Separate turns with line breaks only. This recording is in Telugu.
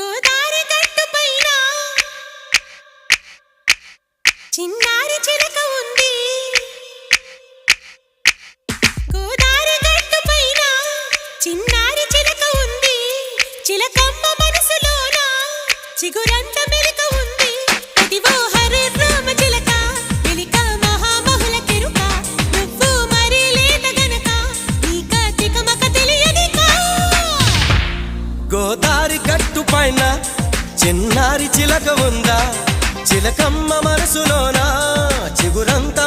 గోదారి గట్టు పైన చిన్నారి చిలక ఉంది. గోదారి గట్టు పైన చిన్నారి చిలక ఉంది. చిలకమ్మ మనసులోన చిగురంత
గోదారి కట్టు పైన చిన్నారి చిలక ఉందా? చిలకమ్మ మనసులోనా? చిగురంత